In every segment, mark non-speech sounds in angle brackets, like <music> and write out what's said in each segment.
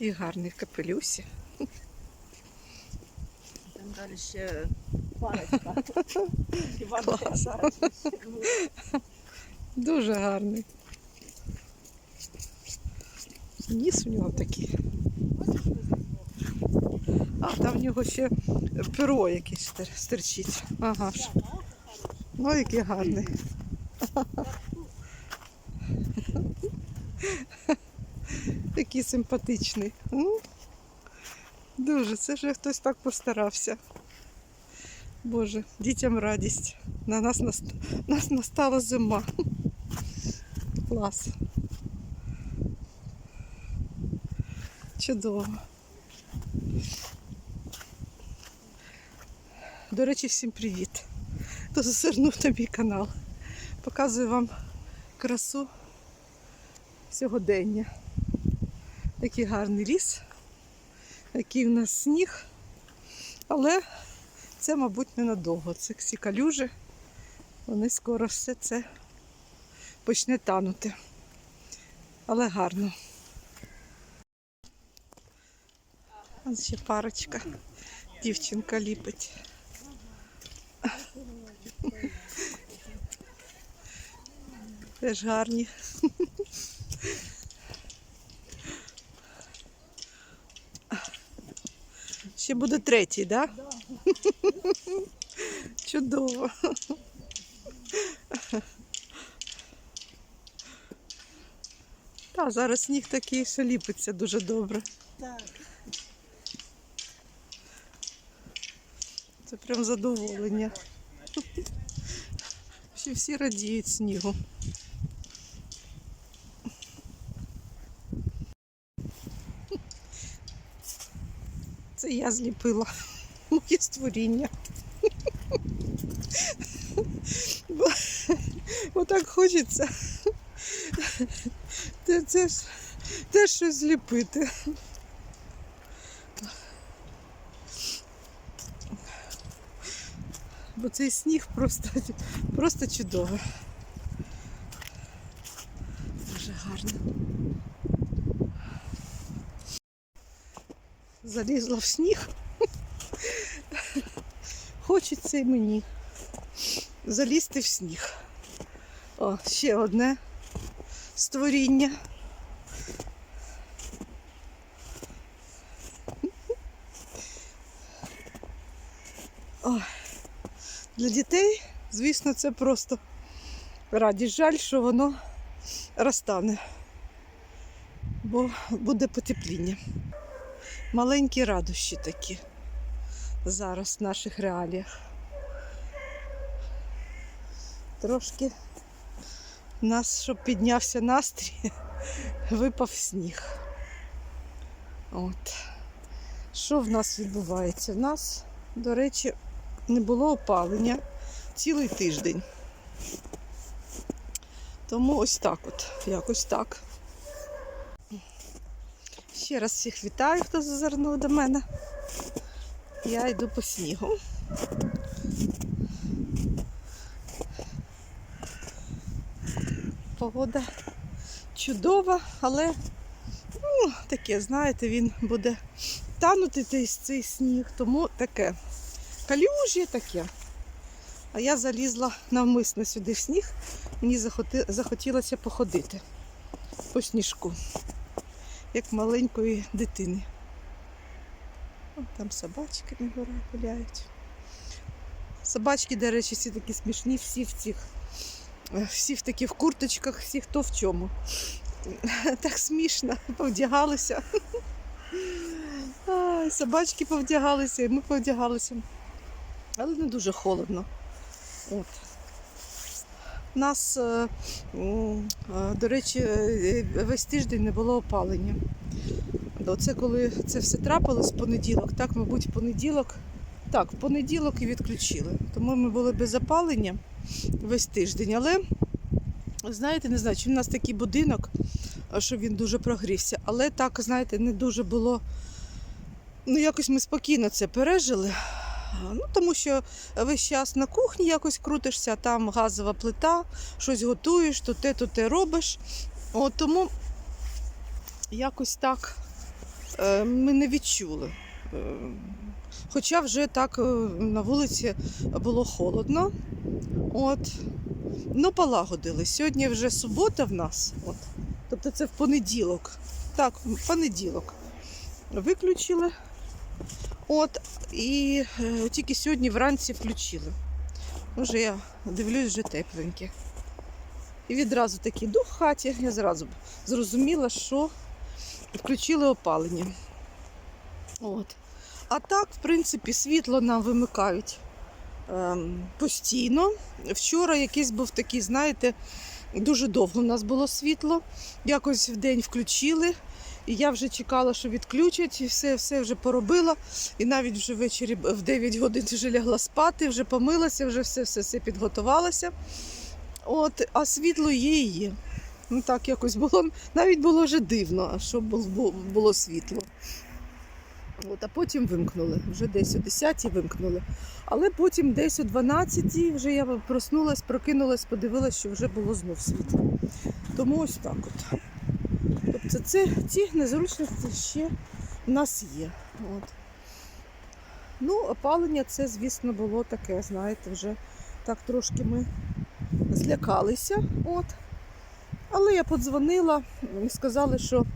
Який гарний в капелюсі. Там далі ще парочка. <laughs> Клас. <laughs> Дуже гарний. Ніс у нього такий. А, там в нього ще перо якесь стирчить. Ага ж. Ну, який гарний. Який симпатичний. Дуже, це вже хтось так постарався. Боже, дітям радість. На нас, наст... нас настала зима. Клас. Чудово. До речі, всім привіт. Хто зазирнув на мій канал. Показую вам красу сьогодення. Який гарний ліс, який в нас сніг. Але це, мабуть, ненадовго. Це всі калюжі. Вони скоро все це почне танути. Але гарно. Ось ще парочка. Дівчинка ліпить. Теж гарні. Буде третій, так? Да? <laughs> Чудово. Та, зараз сніг такий, що ліпиться дуже добре. Так. Це прям задоволення. Всі, всі радіють снігу. Це я зліпила <laughs> моє створіння. <laughs> Бо, бо так хочеться. <laughs> Те, це ж теж щось зліпити. Бо цей сніг просто, просто чудовий. Дуже гарно. Залізла в сніг. Хочеться і мені залізти в сніг. О, ще одне створіння. Ой. Для дітей, звісно, це просто радість. Жаль, що воно розтане, бо буде потепління. Маленькі радощі такі зараз в наших реаліях. Трошки нас, щоб піднявся настрій, <laughs> випав сніг. От. Що в нас відбувається? В нас, до речі, не було опалення цілий тиждень. Тому ось так от, якось так. Ще раз всіх вітаю, хто зазирнув до мене. Я йду по снігу. Погода чудова, але ну, таке, знаєте, він буде танути цей, сніг, тому таке. Калюжі таке. А я залізла навмисно сюди в сніг. Мені захотілося походити по сніжку, як маленької дитини. О, там собачки на горах гуляють. Собачки, до речі, всі такі смішні, всі в цих, е, всі в таких курточках, всі хто в чому. <laughs> Так смішно, повдягалися. Собачки повдягалися, і ми повдягалися. Але не дуже холодно. От. Нас, е, е, до речі, е, весь тиждень не було опалення. Оце коли це все трапилось в понеділок, так, мабуть, в понеділок. Так, в понеділок і відключили. Тому ми були без опалення весь тиждень. Але, знаєте, не знаю, чи в нас такий будинок, що він дуже прогрівся. Але так, знаєте, не дуже було. Ну, якось ми спокійно це пережили. Ну, тому що весь час на кухні якось крутишся, там газова плита, щось готуєш, то те, то те робиш. От тому якось так е, ми не відчули. Е, Хоча вже так е, на вулиці було холодно. От. Ну, полагодили. Сьогодні вже субота в нас. От. Тобто це в понеділок. Так, в понеділок. Виключили. От, і е, тільки сьогодні вранці включили. Може, я дивлюсь вже тепленьке. І відразу такий дух в хаті. Я зразу зрозуміла, що включили опалення. От. А так, в принципі, світло нам вимикають ем, постійно. Вчора якийсь був такий, знаєте, дуже довго у нас було світло. Якось в день включили. І я вже чекала, що відключать, і все, все вже поробила. І навіть вже ввечері в 9 годин вже лягла спати, вже помилася, вже все, все, все підготувалася. От, а світло є і є. Ну так якось було. Навіть було вже дивно, що було, світло. От, а потім вимкнули. Вже десь о 10 вимкнули. Але потім десь о 12 вже я проснулась, прокинулась, подивилась, що вже було знов світло. Тому ось так от. Тобто це, ці незручності ще в нас є. От. Ну, опалення це, звісно, було таке, знаєте, вже так трошки ми злякалися. От. Але я подзвонила, і сказали, що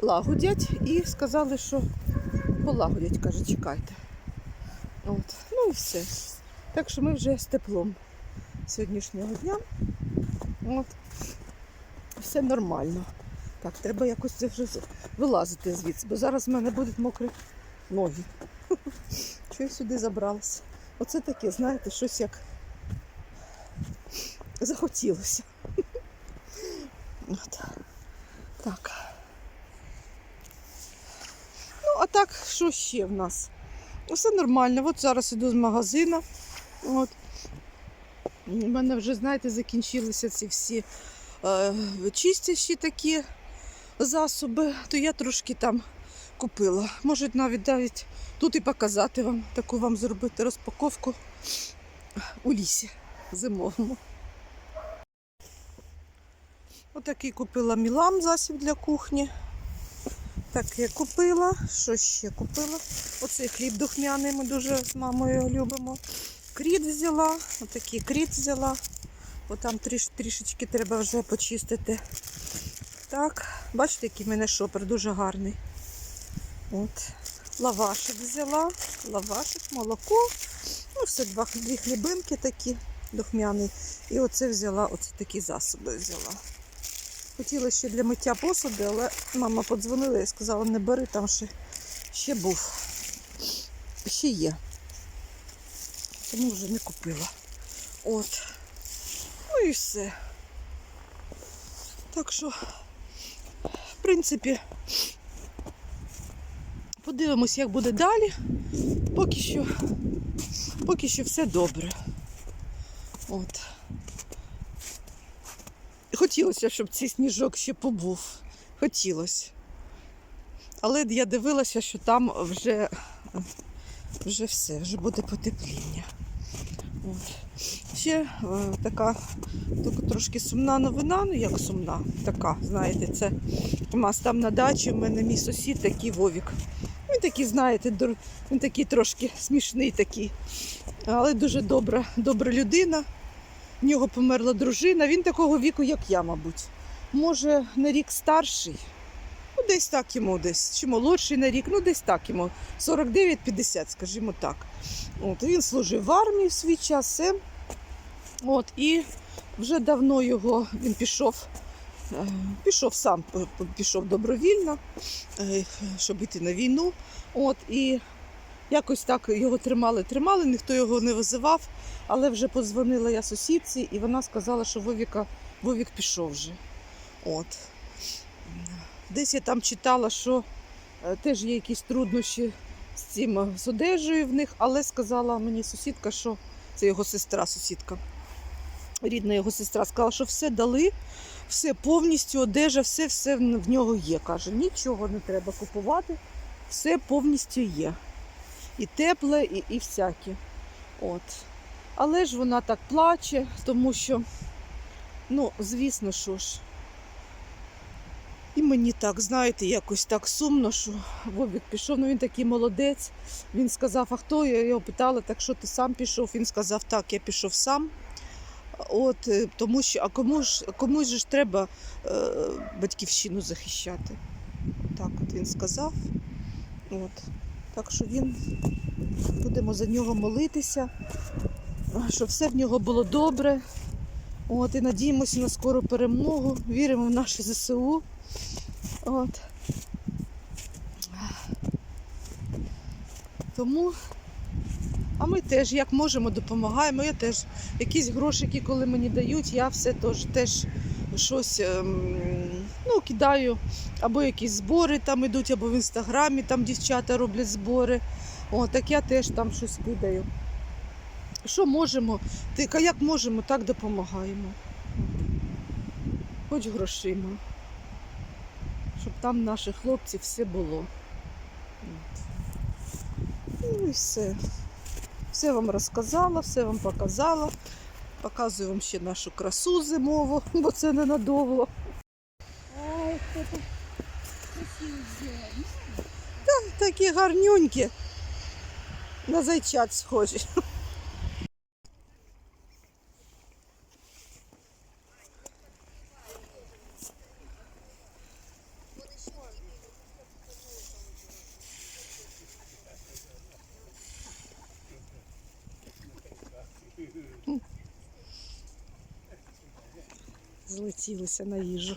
лагодять, і сказали, що полагодять, каже, чекайте. От. Ну і все. Так що ми вже з теплом сьогоднішнього дня. От. Все нормально. Так, треба якось це вже вилазити звідси, бо зараз в мене будуть мокрі ноги. <laughs> Що я сюди забралася? Оце таке, знаєте, щось як захотілося. От. Так. Ну, а так, що ще в нас? Все нормально. От зараз іду з магазину. От. У мене вже, знаєте, закінчилися ці всі е, чистящі такі засоби, то я трошки там купила. Може навіть навіть тут і показати вам, таку вам зробити розпаковку у лісі зимовому. Отакий купила мілам засіб для кухні. Таке купила. Що ще купила? Оцей хліб духмяний ми дуже з мамою любимо. Кріт взяла, отакий кріт взяла. Бо там тріш, трішечки треба вже почистити. Так, бачите, який в мене шопер дуже гарний. От. Лавашик взяла, лавашик, молоко. Ну, все два дві хлібинки такі духмяний. І оце взяла, оце такі засоби взяла. Хотіла ще для миття посуду, але мама подзвонила і сказала, не бери, там ще, ще був. Ще є. Тому вже не купила. От. Ну і все. Так що, принципі, подивимось, як буде далі. Поки що, поки що все добре. От. Хотілося, щоб цей сніжок ще побув. Хотілося. Але я дивилася, що там вже, вже все, вже буде потепління. Ще е, така трошки сумна новина, ну як сумна, така, знаєте, це у нас там на дачі в мене мій сусід такий Вовік. Він такий, знаєте, він такий трошки смішний такий, але дуже добра, добра людина. В нього померла дружина. Він такого віку, як я, мабуть. Може, на рік старший. Десь так йому, десь. Чи молодший на рік, ну десь так йому. 49-50, скажімо так. От, він служив в армії в свій час. От, і вже давно його він пішов, е, пішов сам, пішов добровільно, е, щоб йти на війну. От, і якось так його тримали, тримали, ніхто його не визивав, але вже подзвонила я сусідці, і вона сказала, що Вовіка, Вовік пішов вже. От. Десь я там читала, що е, теж є якісь труднощі з цим е, з одежею в них, але сказала мені сусідка, що це його сестра, сусідка, рідна його сестра, сказала, що все дали, все повністю одежа, все, все в нього є. Каже, нічого не треба купувати, все повністю є. І тепле, і, і всяке. От. Але ж вона так плаче, тому що, ну, звісно, що ж, І мені так, знаєте, якось так сумно, що Вовік пішов. Ну він такий молодець. Він сказав, а хто? Я його питала, так що ти сам пішов? Він сказав, так, я пішов сам. От, е, тому що, а кому ж, комусь ж треба е, батьківщину захищати. Так от він сказав. От. Так що він, будемо за нього молитися, щоб все в нього було добре. От, і надіємося на скору перемогу, віримо в наше ЗСУ. От. Тому, а ми теж як можемо допомагаємо. Я теж якісь грошики, коли мені дають, я все теж, теж щось ем, ну, кидаю. Або якісь збори там ідуть, або в інстаграмі там дівчата роблять збори. О, так я теж там щось кидаю. Що можемо, як можемо, так допомагаємо. Хоч грошима. Там наших хлопців все було. Ну і все. Все вам розказала, все вам показала. Показую вам ще нашу красу зимову, <laughs> бо це ненадовго. Ой, хто тут. Такі гарнюнькі. На зайчат схожі. злетілися на їжу.